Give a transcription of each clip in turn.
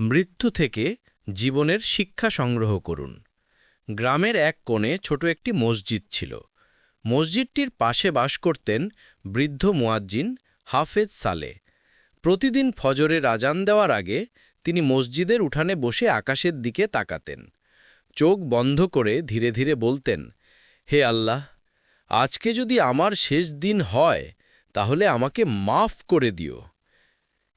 মৃত্যু থেকে জীবনের শিক্ষা সংগ্রহ করুন। গ্রামের এক কোণে ছোট একটি মসজিদ ছিল। মসজিদটির পাশে বাস করতেন বৃদ্ধ মুয়াজ্জিন হাফেজ সালে। প্রতিদিন ফজরের আজান দেওয়ার আগে তিনি মসজিদের উঠানে বসে আকাশের দিকে তাকাতেন। চোখ বন্ধ করে ধীরে ধীরে বলতেন, হে আল্লাহ, আজকে যদি আমার শেষ দিন হয়, তাহলে আমাকে মাফ করে দিও।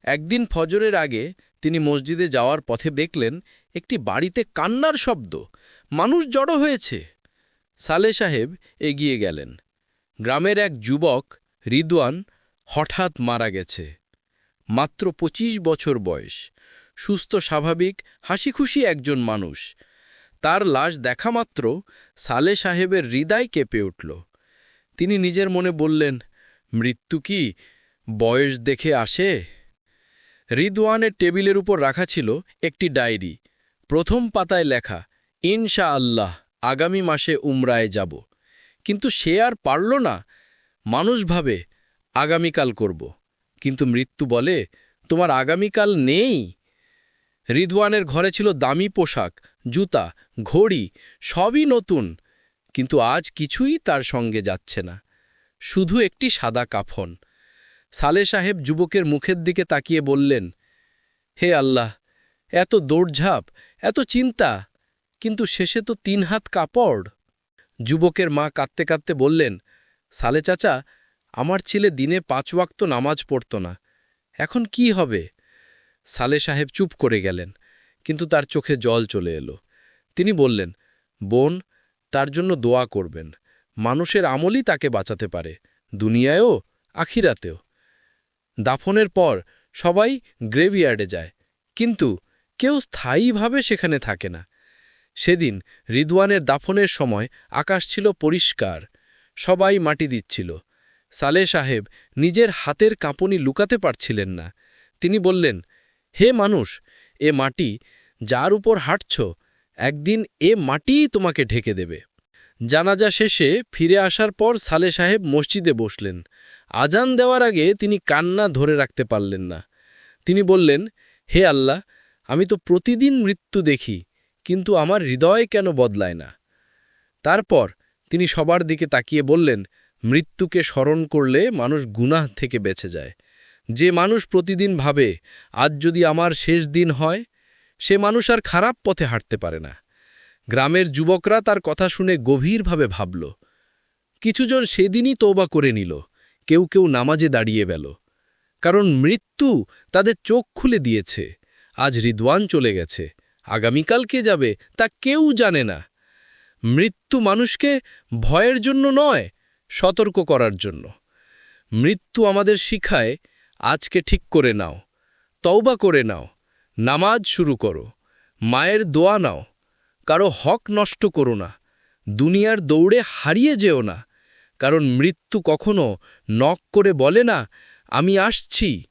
একদিন ফজরের আগে তিনি মসজিদে যাওয়ার পথে দেখলেন একটি বাড়িতে কান্নার শব্দ। মানুষ জড়ো হয়েছে। সালে সাহেব এগিয়ে গেলেন। গ্রামের এক যুবক, রিদওয়ান, হঠাৎ মারা গেছে। মাত্র ২৫ বছর বয়স। সুস্থ, স্বাভাবিক, হাসিখুশি একজন মানুষ। তার লাশ দেখা মাত্র সালে সাহেবের হৃদয় কেঁপে উঠল। তিনি নিজের মনে বললেন, মৃত্যু কি বয়স দেখে আসে? রিদওয়ানের টেবিলের উপর রাখা ছিল একটি ডায়েরি। প্রথম পাতায় লেখা ইনশা আল্লাহ আগামী মাসে উমরায় যাব। কিন্তু সে আর পারল না। মানুষ ভাবে, আগামীকাল করব। কিন্তু মৃত্যু বলে, তোমার আগামীকাল নেই। রিদওয়ানের ঘরে ছিল দামি পোশাক, জুতা, ঘড়ি, সবই নতুন। কিন্তু আজ কিছুই তার সঙ্গে যাচ্ছে না। শুধু একটি সাদা কাফন। সালে সাহেব যুবকের মুখের দিকে তাকিয়ে বললেন, হে আল্লাহ, এত দৌড়ঝাঁপ, এত চিন্তা, কিন্তু শেষে তো তিন হাত কাপড়। যুবকের মা কাঁদতে কাঁদতে বললেন, সালে চাচা, আমার ছেলে দিনে পাঁচ ওয়াক্ত নামাজ পড়ত না, এখন কি হবে? সালে সাহেব চুপ করে গেলেন, কিন্তু তার চোখে জল চলে এলো। তিনি বললেন, বোন, তার জন্য দোয়া করবেন, মানুষের আমলই তাকে বাঁচাতে পারে, দুনিয়ায়ও আখিরাতেও। দাফনের পর সবাই গ্রেভিয়ার্ডে যায়। কিন্তু কেউ স্থায়ীভাবে সেখানে থাকে না। সেদিন রিদওয়ানের দাফনের সময় আকাশ ছিল পরিষ্কার, সবাই মাটি দিচ্ছিল। সালে সাহেব নিজের হাতের কাঁপুনি লুকাতে পারছিলেন না। তিনি বললেন, হে মানুষ, এ মাটি যার উপর হাঁটছ, একদিন এ মাটিই তোমাকে ঢেকে দেবে। জানাজা শেষে ফিরে আসার পর সালে সাহেব মসজিদে বসলেন। আজান দেওয়ার আগে তিনি কান্না ধরে রাখতে পারলেন না। তিনি বললেন, হে আল্লাহ, আমি তো প্রতিদিন মৃত্যু দেখি, কিন্তু আমার হৃদয় কেন বদলায় না? তারপর তিনি সবার দিকে তাকিয়ে বললেন, মৃত্যুকে স্মরণ করলে মানুষ গুনাহ থেকে বেঁচে যায়। যে মানুষ প্রতিদিন ভাবে, আজ যদি আমার শেষ দিন হয়, সে মানুষ আর খারাপ পথে হাঁটতে পারে না। গ্রামের যুবকরা তার কথা শুনে গভীরভাবে ভাবল, কিছুজন সেদিনই তৌবা করে নিল, কেউ কেউ নামাজে দাঁড়িয়ে গেল। কারণ মৃত্যু তাদের চোখ খুলে দিয়েছে, আজ রিদওয়ান চলে গেছে, আগামীকাল কে যাবে তা কেউ জানে না। মৃত্যু মানুষকে ভয়ের জন্য নয়, সতর্ক করার জন্য। মৃত্যু আমাদের শিখায়, আজকে ঠিক করে নাও, তওবা করে নাও, নামাজ শুরু করো, মায়ের দোয়া নাও। কারও হক নষ্ট করো না। দুনিয়ার দৌড়ে হারিয়ে যেও না। কারণ মৃত্যু কখনো নক করে বলে না, আমি আসছি।